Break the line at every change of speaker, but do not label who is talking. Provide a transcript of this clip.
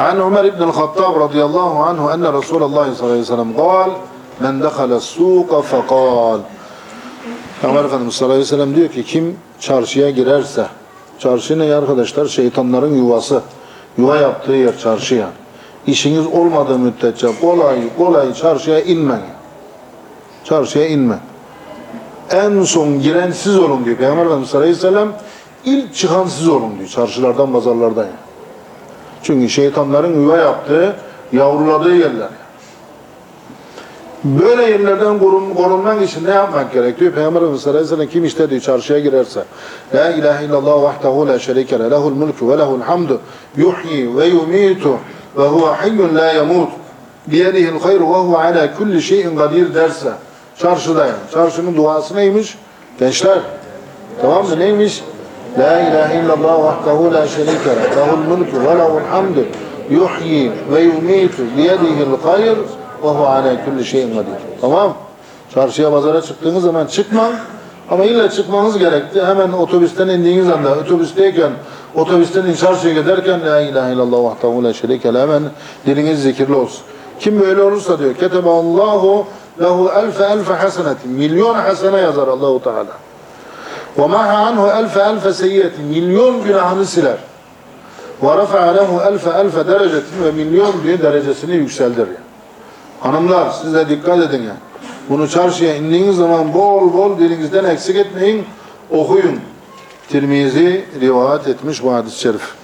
عن عمر بن الخطاب رضي الله عنه أن رسول الله صلى الله عليه وسلم قال من دخل السوق فقال Ömer Efendimiz sallallahu aleyhi ve sellem diyor ki kim çarşıya girerse çarşı ne arkadaşlar şeytanların yuvası yuva yaptığı yer çarşı yani. İşiniz olmadığı müddetçe kolay kolay çarşıya inmeyin. Çarşıya inme. En son giren siz olun diyor Peygamber Efendimiz sallallahu aleyhi ve sellem ilk çıkan siz olun diyor çarşılardan pazarlardan yani. Çünkü şeytanların yuva yaptığı, yavruladığı yerler. Böyle yerlerden korun, korunmak için ne yapmak gerekiyor? Peygamber Efendimiz sallallahu aleyhi kim işte diyor çarşıya girerse La ilahe illallah vahdehu la şerike le lehul mulku ve lehul hamdu yuhyi ve yumitu ve huve hayyun la yemut biyedihil hayru ve huve ala kulli şeyin kadir derse çarşıda yani. Çarşının duası neymiş? Gençler tamam mı? Neymiş? La ilahe illallah vahdehu la şerike le lehul mulku ve lehul hamdu yuhyi ve yumitu biyedihil hayr ve huve ala kulli şeyin kadir. Tamam. Çarşıya pazara çıktığınız zaman çıkman ama illa çıkmanız gerekti. Hemen otobüsten indiğiniz anda otobüsteyken otobüsten in çarşıya giderken la ilahe illallah vahdehu la şerike le hemen diliniz zikirli olsun. Kim böyle olursa diyor keteballahu lehu elfe elfe hasenetin milyon hasene yazar Allahu Teala. Maha anhu elfe elfe seyyiyetin milyon günahını siler. Rafa'a lehu elfe elfe derecetin ve milyon diye derecesini yükseldir. Yani. Hanımlar siz de dikkat edin ya. Bunu çarşıya indiğiniz zaman bol bol dilinizden eksik etmeyin. Okuyun. Tirmizi rivayet etmiş bu hadis-i şerif.